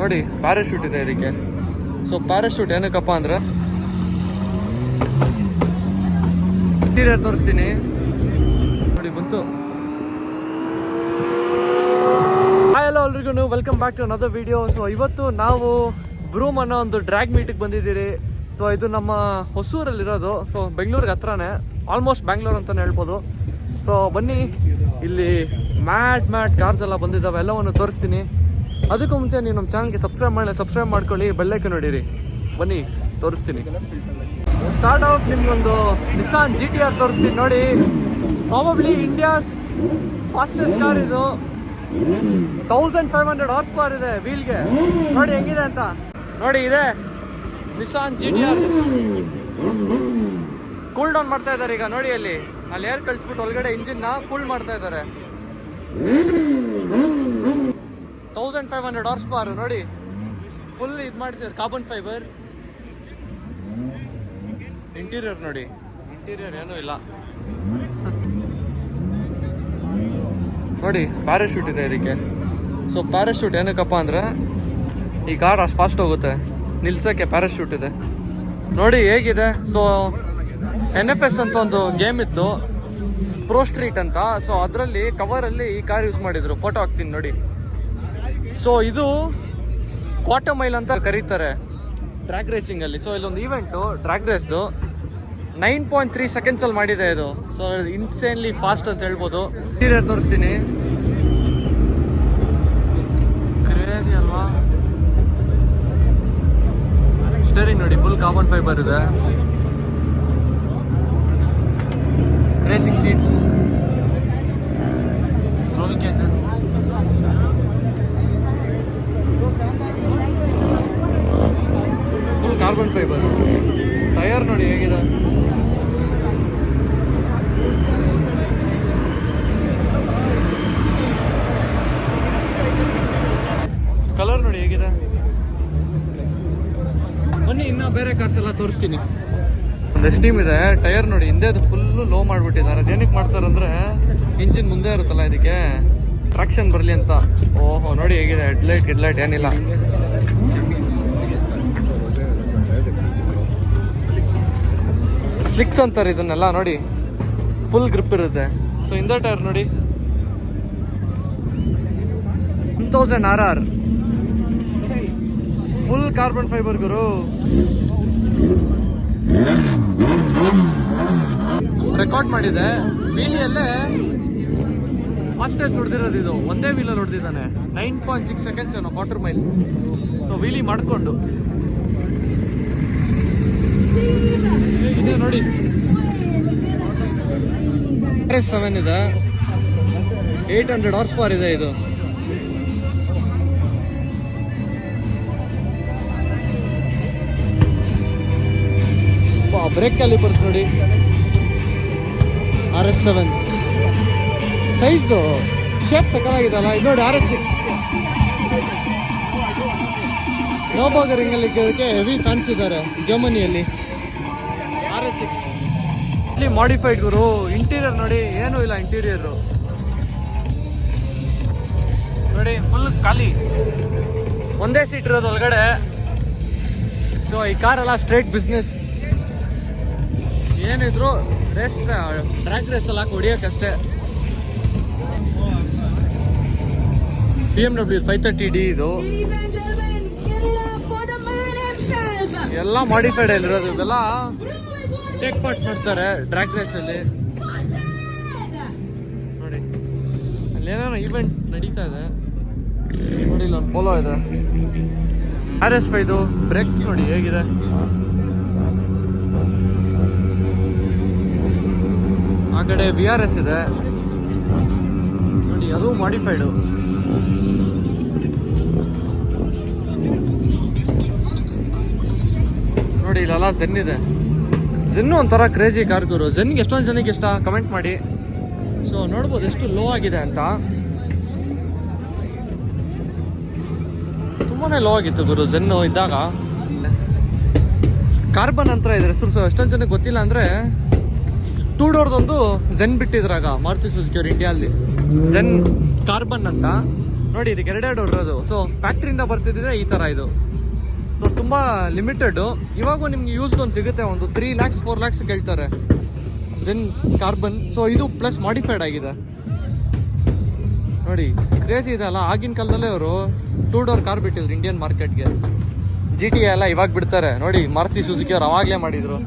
ನೋಡಿ ಪ್ಯಾರಾಶೂಟ್ ಇದೆ ಇದಕ್ಕೆ. ಸೊ ಪ್ಯಾರಾಶೂಟ್ ಏನಕ್ಕಪ್ಪ ಅಂದ್ರೆ ಇಂಟೀರಿಯರ್ ತೋರಿಸ್ತೀನಿ. ನೋಡಿ, ಬಂತು. ಹಾಯ್ ಹಲೋ ಎಲ್ರಿಗೂ welcome back to another video so ಇವತ್ತು ನಾವು ಬ್ರೂಮ್ ಅನ್ನೋ ಒಂದು ಡ್ರ್ಯಾಗ್ ಮೀಟಿಗೆ ಬಂದಿದ್ದೀರಿ. ಸೊ ಇದು ನಮ್ಮ ಹೊಸೂರಲ್ಲಿರೋದು. ಸೊ ಬೆಂಗಳೂರಿಗೆ ಹತ್ರನೇ ಆಲ್ಮೋಸ್ಟ್ ಬ್ಯಾಂಗ್ಳೂರ್ ಅಂತಲೇ ಹೇಳ್ಬೋದು. ಸೊ ಬನ್ನಿ, ಇಲ್ಲಿ ಮ್ಯಾಟ್ ಮ್ಯಾಟ್ ಕಾರ್ಸ್ ಎಲ್ಲ ಬಂದಿದ್ದಾವೆ, ಎಲ್ಲವನ್ನು ತೋರಿಸ್ತೀನಿ. ಅದಕ್ಕೂ ಮುಂಚೆ ನೀವು ನಮ್ಮ ಚಾನಲ್ಗೆ ಸಬ್ಸ್ಕ್ರೈಬ್ ಮಾಡಿ ಸಬ್ಸ್ಕ್ರೈಬ್ ಮಾಡ್ಕೊಳ್ಳಿ. ಬೆಳ್ಳಕ್ಕೆ ನೋಡಿರಿ ಬನ್ನಿ, ತೋರಿಸ್ತೀನಿ. ಸ್ಟಾರ್ಟ್ ಆಫ್ ನಿಮ್ಗೊಂದು ನಿಸಾನ್ ಜಿ ಟಿ ಆರ್ ತೋರಿಸ್ತೀನಿ. ನೋಡಿ ಪ್ರಾಬಬ್ಲಿ ಇಂಡಿಯಾಸ್ ಫಾಸ್ಟೆಸ್ಟ್ ಕಾರ್ ಇದು. Thousand five hundred horse power ಇದೆ ವೀಲ್ಗೆ ನೋಡಿ, ಹೆಂಗಿದೆ ಅಂತ. ನೋಡಿ, ಇದೆ Nissan G T R cool down ಮಾಡ್ತಾ ಇದ್ದಾರೆ ಈಗ. ನೋಡಿ ಅಲ್ಲಿ. ಅಲ್ಲಿ ಏರ್ ಕಳ್ಸಿಬಿಟ್ಟು ಒಳಗಡೆ ಇಂಜಿನ್ನ ಕೂಲ್ ಮಾಡ್ತಾ ಇದ್ದಾರೆ. Thousand five hundred horse power ನೋಡಿ. ಫುಲ್ ಇದು ಮಾಡಿಸಿದ್ರು ಕಾರ್ಬನ್ ಫೈಬರ್ ಇಂಟೀರಿಯರ್ ನೋಡಿ. ಇಂಟೀರಿಯರ್ ಏನೂ ಇಲ್ಲ. ನೋಡಿ ಪ್ಯಾರಾಶೂಟ್ ಇದೆ ಇದಕ್ಕೆ. ಸೊ ಪ್ಯಾರಾಶೂಟ್ ಏನಕ್ಕಪ್ಪ ಅಂದ್ರೆ, ಈ ಕಾರ್ ಅಷ್ಟು ಫಾಸ್ಟ್ ಹೋಗುತ್ತೆ. ನಿಲ್ಸೋಕ್ಕೆ ಪ್ಯಾರಾಶೂಟ್ ಇದೆ. ನೋಡಿ, ಹೇಗಿದೆ? ಸೊ ಎನ್ ಎಫ್ ಎಸ್ ಅಂತ ಒಂದು ಗೇಮ್ ಇತ್ತು. ಪ್ರೋ ಸ್ಟ್ರೀಟ್ ಅಂತ. ಸೊ ಅದರಲ್ಲಿ ಕವರಲ್ಲಿ ಈ ಕಾರ್ ಯೂಸ್ ಮಾಡಿದ್ರು. ಫೋಟೋ ಹಾಕ್ತೀನಿ ನೋಡಿ. ಸೊ ಇದು ಕ್ವಾಟರ್ ಮೈಲ್ ಅಂತ ಕರೀತಾರೆ ಡ್ರ್ಯಾಗ್ ರೇಸಿಂಗ್ ಅಲ್ಲಿ. ಸೊ ಇಲ್ಲೊಂದು ಈವೆಂಟು ಡ್ರ್ಯಾಗ್ ರೇಸ್ದು ನೈನ್ ಪಾಯಿಂಟ್ ತ್ರೀ ಸೆಕೆಂಡ್ಸ್ ಅಲ್ಲಿ ಮಾಡಿದೆ ಇದು. ಸೊ ಇನ್ಸೇನ್ಲಿ ಫಾಸ್ಟ್ ಅಂತ ಹೇಳ್ಬೋದು. ಇಂಟೀರಿಯರ್ ತೋರಿಸ್ತೀನಿ. ಕ್ರೇಜಿ ಅಲ್ವಾ? ಸ್ಟೇರಿಂಗ್ ನೋಡಿ ಫುಲ್ ಕಾರ್ಬನ್ ಫೈಬರ್ ಇದೆ. Racing seats roll cages full carbon fibre tyre ನೋಡಿ ಹೇಗಿದೆ? ಕಲರ್ ನೋಡಿ ಹೇಗಿದೆ? ಬನ್ನಿ, ಇನ್ನ ಬೇರೆ ಕಾರ್ಸ್ ಎಲ್ಲ ತೋರಿಸ್ತೀನಿ. ಒಂದು ಎಸ್ಟೀಮ್ ಇದೆ ಟೈರ್ ನೋಡಿ, ಹಿಂದೆ ಅದು ಫುಲ್ಲು ಲೋ ಮಾಡಿಬಿಟ್ಟಿದ್ದಾರೆ. ಅದೇನಕ್ಕೆ ಮಾಡ್ತಾರೆ ಅಂದ್ರೆ ಇಂಜಿನ್ ಮುಂದೆ ಇರುತ್ತಲ್ಲ ಇದಕ್ಕೆ? ಟ್ರಾಕ್ಷನ್ ಬರಲಿ ಅಂತ. ಓಹೋ, ನೋಡಿ ಹೇಗಿದೆ ಹೆಡ್ಲೈಟ್ ಗಿಡ್ಲೈಟ್ ಏನಿಲ್ಲ. ಸ್ಲಿಕ್ಸ್ ಅಂತಾರೆ ಇದನ್ನೆಲ್ಲ ನೋಡಿ. ಫುಲ್ ಗ್ರಿಪ್ ಇರುತ್ತೆ. ಸೊ ಇಂದ ಟೈರ್ ನೋಡಿ. One thousand R R full carbon fibre ಗುರು. ರೆಕಾರ್ಡ್ ಮಾಡಿದೆ. ವೀಲಿಯಲ್ಲೇ ಎಷ್ಟು ಹೊಡೆದಿರೋದು ಇದು. ಒಂದೇ ವೀಲರ್ ಹೊಡೆದಿದ್ದಾನೆ. ನೈನ್ ಪಾಯಿಂಟ್ ಸಿಕ್ಸ್ ಸೆಕೆಂಡ್ಸ್ ಏನೋ ಕ್ವಾರ್ಟರ್ ಮೈಲ್ ಸೊ ವೀಲಿ ಮಾಡಿಕೊಂಡು. ಇದೆ ನೋಡಿ. ಸೆವೆನ್ ಇದೆ. ಏಟ್ ಹಂಡ್ರೆಡ್ ಹಾರ್ಸ್ ಪವರ್ ಇದೆ. ಇದು ಬ್ರೇಕ್ ಕ್ಯಾಲಿಪರ್ಸ್ ನೋಡಿ. ಆರ್ ಎಸ್ ಸೆವೆನ್ ಸೈಜ್ದು ಶೇಪ್ ಸಕ್ಕಲಾಗಿದೆಲ್ಲ ಇದು ನೋಡಿ ಆರ್ ಎಸ್ ಸಿಕ್ಸ್ ನೋಬಾಗರಿಂಗಲ್ಲಿ ಇದಕ್ಕೆ ಹೆವಿ ಫ್ಯಾನ್ಸ್ ಇದ್ದಾರೆ. ಜರ್ಮನಿಯಲ್ಲಿ ಇಲ್ಲಿ ಮಾಡಿಫೈಡ್ ಗುರು. ಇಂಟೀರಿಯರ್ ನೋಡಿ ಏನೂ ಇಲ್ಲ ಇಂಟೀರಿಯರ್ ನೋಡಿ ಫುಲ್ ಖಾಲಿ. ಒಂದೇ ಸೀಟ್ ಇರೋದು ಒಳಗಡೆ. ಸೊ ಈ ಕಾರೆಲ್ಲ ಸ್ಟ್ರೇಟ್ ಬಿಸ್ನೆಸ್ ಏನಿದ್ರು ರೇಸ್ ಟ್ರ್ಯಾಕ್ ರೇಸ್ ಎಲ್ಲ ಹೊಡಿಯೋಕ್ಕಷ್ಟೇ B M W five thirty D ಇದು. ಎಲ್ಲ ಮಾಡಿಫೈಡ್ ಇರೋದು ಇದೆಲ್ಲ. ಟೇಕ್ ಪಾರ್ಟ್ ಮಾಡ್ತಾರೆ ಡ್ರ್ಯಾಗ್ ರೇಸಲ್ಲಿ ನೋಡಿ. ಅಲ್ಲಿ ಏನೋ ಈವೆಂಟ್ ನಡೀತಾ ಇದೆ. ನೋಡಿ, ಇಲ್ಲೊಂದು ಪೋಲೋ ಇದೆ. ಆರ್ ಎಸ್ ಫೈದು ಬ್ರೇಕ್ಸ್ ನೋಡಿ, ಹೇಗಿದೆ? ಆ ಕಡೆ ವಿ ಆರ್ ಎಸ್ ಇದೆ. ನೋಡಿ, ಅದು ಮಾಡಿಫೈಡು ನೋಡಿ, ಇಲ್ಲೆಲ್ಲ ಜೆನ್ ಇದೆ. ಜೆನ್ನು ಒಂಥರ ಕ್ರೇಜಿ ಕಾರ್ ಗುರು ಜೆನ್ಗೆ ಎಷ್ಟೊಂದು ಜನಕ್ಕೆ ಇಷ್ಟ? ಕಮೆಂಟ್ ಮಾಡಿ. ಸೊ ನೋಡ್ಬೋದು ಎಷ್ಟು ಲೋ ಆಗಿದೆ ಅಂತ. ತುಂಬಾ ಲೋ ಆಗಿತ್ತು ಗುರು ಜೆನ್ನು ಇದ್ದಾಗ. ಕಾರ್ಬನ್ ಅಂತ ಇದ್ರೆ ಹೆಸರು ಸೊ ಎಷ್ಟೊಂದು ಜನಕ್ಕೆ ಗೊತ್ತಿಲ್ಲ ಅಂದರೆ ಟೂ ಡೋರ್ದೊಂದು ಜೆನ್ ಬಿಟ್ಟಿದ್ರಾಗ ಮಾರುತಿ ಸುಜುಕಿ ಅವ್ರು ಇಂಡಿಯಾದಲ್ಲಿ ಜೆನ್ ಕಾರ್ಬನ್ ಅಂತ. ನೋಡಿ, ಇದಕ್ಕೆ ಎರಡೆರಡು ಡೋರ್ ಇರೋದು ಸೊ ಫ್ಯಾಕ್ಟ್ರಿಯಿಂದ ಬರ್ತಿದ್ರೆ ಈ ಥರ ಇದು. ಸೊ ತುಂಬ ಲಿಮಿಟೆಡು ಇವಾಗ ನಿಮ್ಗೆ ಯೂಸ್ಡ್ ಒಂದು ಸಿಗುತ್ತೆ, ಒಂದು ತ್ರೀ ಲ್ಯಾಕ್ಸ್ ಫೋರ್ ಲ್ಯಾಕ್ಸ್ ಕೇಳ್ತಾರೆ. ಜಿನ್ ಕಾರ್ಬನ್ ಸೊ ಇದು ಪ್ಲಸ್ ಮಾಡಿಫೈಡ್ ಆಗಿದೆ. ನೋಡಿ ಕ್ರೇಜಿ ಇದೆ ಅಲ್ಲ, ಆಗಿನ ಕಾಲದಲ್ಲೇ ಅವರು ಟೂ ಡೋರ್ ಕಾರ್ ಬಿಟ್ಟಿದ್ರು ಇಂಡಿಯನ್ ಮಾರ್ಕೆಟ್ಗೆ ಜಿ ಟಿ ಎಲ್ಲ ಇವಾಗ ಬಿಡ್ತಾರೆ. ನೋಡಿ, ಮಾರುತಿ ಸುಜುಕಿ ಅವ್ರು ಅವಾಗಲೇ ಮಾಡಿದ್ರು.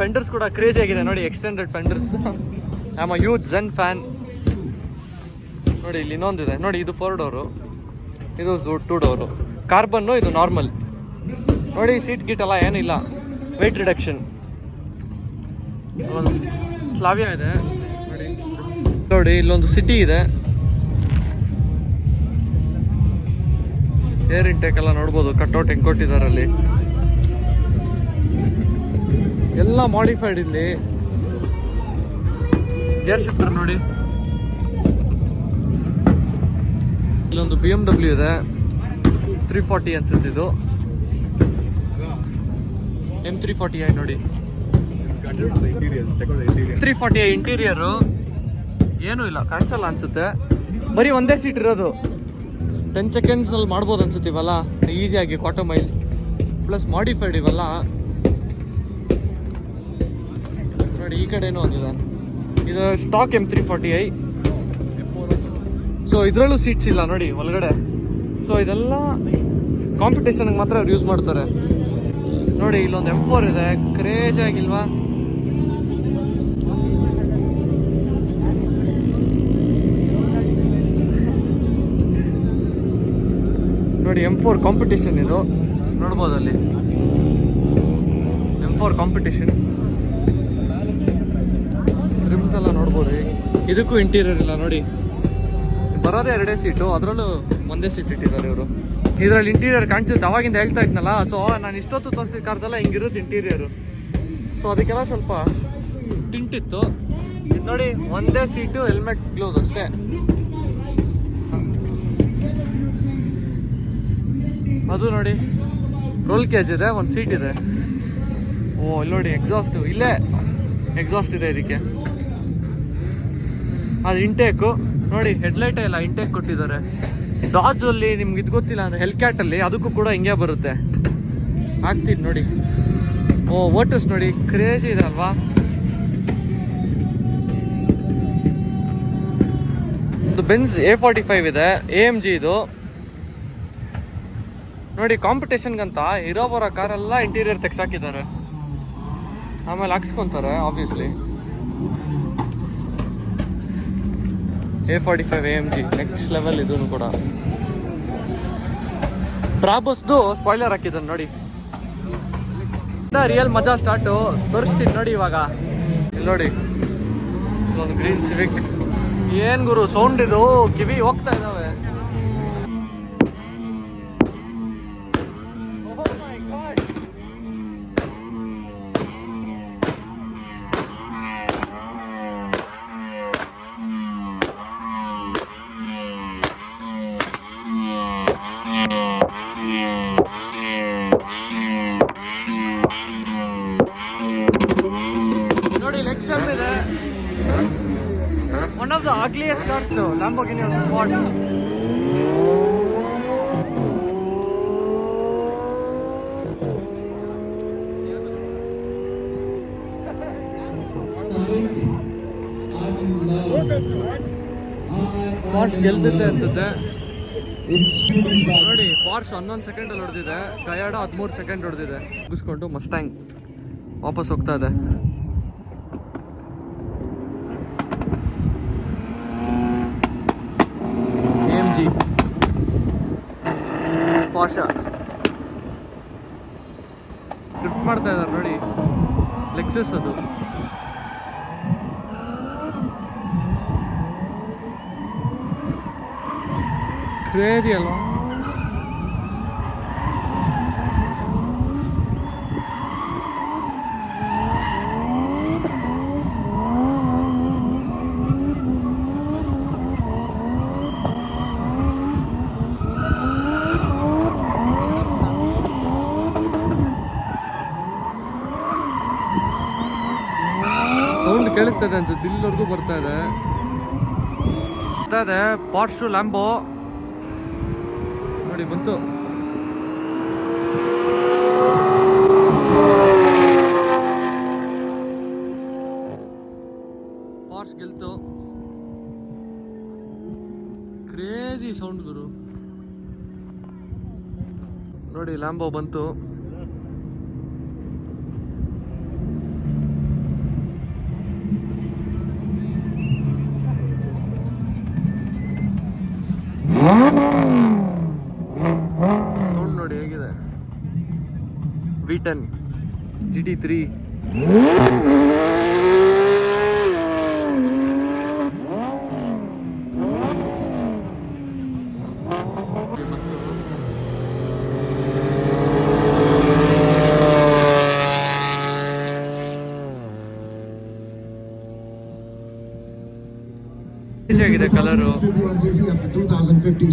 ಫೆಂಡರ್ಸ್ ಕೂಡ ಕ್ರೇಜಿ ಆಗಿದೆ. ನೋಡಿ extended fenders am a youth ಜನ್ ಫ್ಯಾನ್ ನೋಡಿ, ಇಲ್ಲಿ ಇನ್ನೊಂದಿದೆ. ನೋಡಿ, ಇದು ಫೋರ್ ಡೋರು ಇದು ಟೂ ಡೋರು ಕಾರ್ಬನ್ನು ಇದು ನಾರ್ಮಲ್ ನೋಡಿ ಸೀಟ್ ಗೀಟ್ ಎಲ್ಲ ಏನಿಲ್ಲ. ವೆಯ್ಟ್ ರಿಡಕ್ಷನ್ ಒಂದು ಸ್ಲಾವಿಯಾ ಇದೆ. ನೋಡಿ. ನೋಡಿ ಇಲ್ಲೊಂದು ಸಿಟಿ ಇದೆ. ಏರ್ ಇಂಟೇಕ್ ಎಲ್ಲ ನೋಡ್ಬೋದು ಕಟ್ಔಟ್ ಹೆಂಗೆ ಕೊಟ್ಟಿದ್ದಾರೆ ಅಲ್ಲಿ. ಎಲ್ಲ ಮಾಡಿಫೈಡ್ ಇಲ್ಲಿ. ಗೇರ್ ಶಿಫ್ಟರ್ ನೋಡಿ. ಇಲ್ಲೊಂದು ಬಿ ಎಂ ಡಬ್ಲ್ಯೂ ಇದೆ. ತ್ರೀ ಫಾರ್ಟಿ ಅನ್ಸುತ್ತಿದ್ದು ಎಂ ತ್ರೀ ಫಾರ್ಟಿ ಐ ನೋಡಿ. ತ್ರೀ ಫಾರ್ಟಿ ಐ ಇಂಟೀರಿಯರು ಏನೂ ಇಲ್ಲ, ಕಾಣಿಸಲ್ಲ ಅನ್ಸುತ್ತೆ. ಬರೀ ಒಂದೇ ಸೀಟ್ ಇರೋದು. ಟೆನ್ ಸೆಕೆಂಡ್ಸ್ ಅಲ್ಲಿ ಮಾಡ್ಬೋದು ಅನ್ಸುತ್ತೆ ಇವೆಲ್ಲ. ಈಸಿಯಾಗಿ ಕ್ವಾರ್ಟರ್ ಮೈಲ್ ಪ್ಲಸ್ ಮಾಡಿಫೈಡ್ ಇವೆಲ್ಲ. ನೋಡಿ, ಈ ಕಡೆನೂ ಒಂದಿದೆ ಇದು. Stock M three forty i so ಇದರಲ್ಲೂ ಸೀಟ್ಸ್ ಇಲ್ಲ ನೋಡಿ, ಒಳಗಡೆ. ಸೊ ಇದೆಲ್ಲ ಕಾಂಪಿಟೇಷನ್ಗೆ ಮಾತ್ರ ಅವ್ರು ಯೂಸ್ ಮಾಡ್ತಾರೆ. ನೋಡಿ, ಇಲ್ಲೊಂದು ಎಂ ಫೋರ್ ಇದೆ. ಕ್ರೇಜ್ ಆಗಿಲ್ವಾ? ನೋಡಿ ಎಂ ಫೋರ್ ಕಾಂಪಿಟೇಷನ್ ಇದು. ನೋಡ್ಬೋದು ಅಲ್ಲಿ. ಎಂ ಫೋರ್ ಕಾಂಪಿಟೇಷನ್ ರಿಮ್ಸ್ ಎಲ್ಲ ನೋಡ್ಬೋದು ಇದಕ್ಕೂ ಇಂಟೀರಿಯರ್ ಇಲ್ಲ, ನೋಡಿ. ಬರೋದೇ ಎರಡೇ ಸೀಟು ಅದರಲ್ಲೂ ಒಂದೇ ಸೀಟ್ ಇಟ್ಟಿದ್ದಾರೆ ಇವರು. ಇದರಲ್ಲಿ ಇಂಟೀರಿಯರ್ ಕಾಣಿಸುತ್ತೆ. ಅವಾಗಿಂದ ಹೇಳ್ತಾ ಇದ್ನಲ್ಲ ಸೊ ನಾನು ಇಷ್ಟೊತ್ತು ತೋರಿಸಿದ ಕಾರ್ಸ್ ಎಲ್ಲ ಹಿಂಗಿರುತ್ತೆ ಇಂಟೀರಿಯರು ಸೊ ಅದಕ್ಕೆಲ್ಲ ಸ್ವಲ್ಪ ಟಿಂಟ್ ಇತ್ತು. ಇದು ನೋಡಿ, ಒಂದೇ ಸೀಟು ಹೆಲ್ಮೆಟ್ ಗ್ಲೋಸ್ ಅಷ್ಟೇ. ಅದು ನೋಡಿ ರೋಲ್ ಕೇಜ್ ಇದೆ, ಒಂದು ಸೀಟ್ ಇದೆ. ಓ, ಇಲ್ಲಿ ನೋಡಿ ಎಕ್ಸಾಸ್ಟ್ ಇಲ್ಲೇ ಎಕ್ಸಾಸ್ಟ್ ಇದೆ ಇದಕ್ಕೆ. ಅದು ಇಂಟೇಕು ನೋಡಿ ಹೆಡ್ಲೈಟೇ ಇಲ್ಲ ಇಂಟೇಕ್ ಕೊಟ್ಟಿದ್ದಾರೆ. ಡಾಜ್ ಅಲ್ಲಿ ನಿಮ್ಗೆ ಇದು ಗೊತ್ತಿಲ್ಲ ಅಂದ್ರೆ ಹೆಲ್ಕ್ಯಾಟ್ ಅಲ್ಲಿ ಅದಕ್ಕೂ ಕೂಡ ಹಿಂಗೆ ಬರುತ್ತೆ. ಆಗ್ತಿದ್ ನೋಡಿ. ಓ ವೋಟರ್ಸ್ ನೋಡಿ. ಕ್ರೇಜಿ ಇದೆ ಅಲ್ವಾ? ಇದು ಬೆನ್ಸ್ ಎ ಫಾರ್ಟಿ ಫೈವ್ ಇದೆ. ಎ ಎಂ ಜಿ ಇದು. ನೋಡಿ ಕಾಂಪಿಟೇಷನ್ಗಂತ ಇರೋ ಬರೋ ಕಾರೆಲ್ಲ ಇಂಟೀರಿಯರ್ ತೆಗ್ಸಾಕಿದ್ದಾರೆ. ಆಮೇಲೆ ಹಾಕ್ಸ್ಕೊತಾರೆ obviously A forty five A M G next level ಇದೂ ಕೂಡ. ಟ್ರಾಬಸ್ದು ಸ್ಪಾಯ್ಲರ್ ಹಾಕಿದ್ದಾನೆ ನೋಡಿ. ರಿಯಲ್ ಮಜಾ ಸ್ಟಾರ್ಟು ತೋರಿಸ್ತೀನಿ ನೋಡಿ ಇವಾಗ. ಇಲ್ಲಿ ನೋಡಿ. ಒಂದು ಗ್ರೀನ್ ಸಿವಿಕ್ ಏನ್ ಗುರು ಸೌಂಡ್ ಇದು ಕಿವಿ ಹೋಗ್ತಾ ಇದಾವೆ. ಅಗ್ಲಿಯಸ್ಟ್ Lamborghini ಲ್ಯಾಂಬೋಗಿನಿ ಸ್ಪಾಟ್ ಪಾರ್ಸ್ ಗೆಲ್ದಿದ್ದೆ ಅನ್ಸುತ್ತೆ. ನೋಡಿ ಪಾರ್ಸ್ ಹನ್ನೊಂದು ಸೆಕೆಂಡಲ್ಲಿ ಹೊಡೆದಿದೆ. ಗಯಾಡ ಹದಿಮೂರು ಸೆಕೆಂಡ್ ಹೊಡೆದಿದೆ. ಮುಗಿಸ್ಕೊಂಡು ಮಸ್ಟ್ಯಾಂಗ್ ವಾಪಸ್ ಹೋಗ್ತಾ ಇದೆ ಎಂ ಜಿ ಪಾಶ ಡ್ರಿಫ್ಟ್ ಮಾಡ್ತಾ ಇದ್ದಾರೆ ನೋಡಿ. ಲೆಕ್ಸಸ್ ಅದು. ಕ್ರೇಜಿ ಅಲ್ವಾ ಸೌಂಡ್ ಕೇಳಿಸ್ತದೆ ಅನ್ಸುತ್ತೆ. ಇಲ್ಲಿವರೆಗೂ ಬರ್ತಾ ಇದೆ. ಬರ್ತಾ ಇದೆ. ಪಾರ್ಶು ಲ್ಯಾಂಬೋ ನೋಡಿ, ಬಂತು. ಪಾರ್ಶ್ ಗೆಲ್ತು. ಕ್ರೇಜಿ ಸೌಂಡ್ ಗುರು. ನೋಡಿ ಲ್ಯಾಂಬೋ ಬಂತು. ಸೌಂಡ್ ನೋಡಿ ಹೇಗಿದೆ? V ten G T three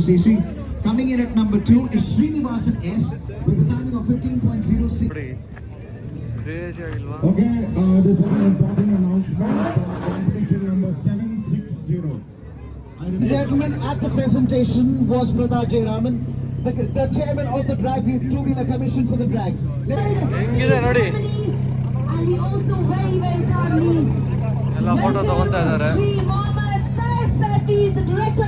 2050cc. Coming in at number two is Srinivasan S with a timing of 15.06. ನೋಡಿ ಕ್ರೇಜಿ ಆಗಿಲ್ವಾ Okay, uh, this is an important announcement for competition number 760. I remember- Gentlemen, at the presentation was Pradha Jayaraman, the, the chairman of the Drag Wheel Two-Wheeler Commission for the Drags. Let- ಹೆಂಗಿದೆ ನೋಡಿ And he also very, very proudly ಎಲ್ಲ photo ತಗೊಂತಾ ಇದ್ದಾರೆ Sri Mohammed Faiz Sati, the director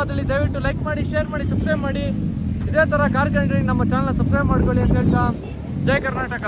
video ಇಷ್ಟವಾದಲ್ಲಿ ದಯವಿಟ್ಟು like ಮಾಡಿ share ಮಾಡಿ subscribe ಮಾಡಿ. ಇದೇ ಥರ ಕಾರ್ ಕಂಡ್ರಿ ನಮ್ಮ ಚಾನಲ್ ಸಬ್ಸ್ಕ್ರೈಬ್ ಮಾಡ್ಕೊಳ್ಳಿ ಅಂತ ಹೇಳ್ತಾ, ಜೈ ಕರ್ನಾಟಕ.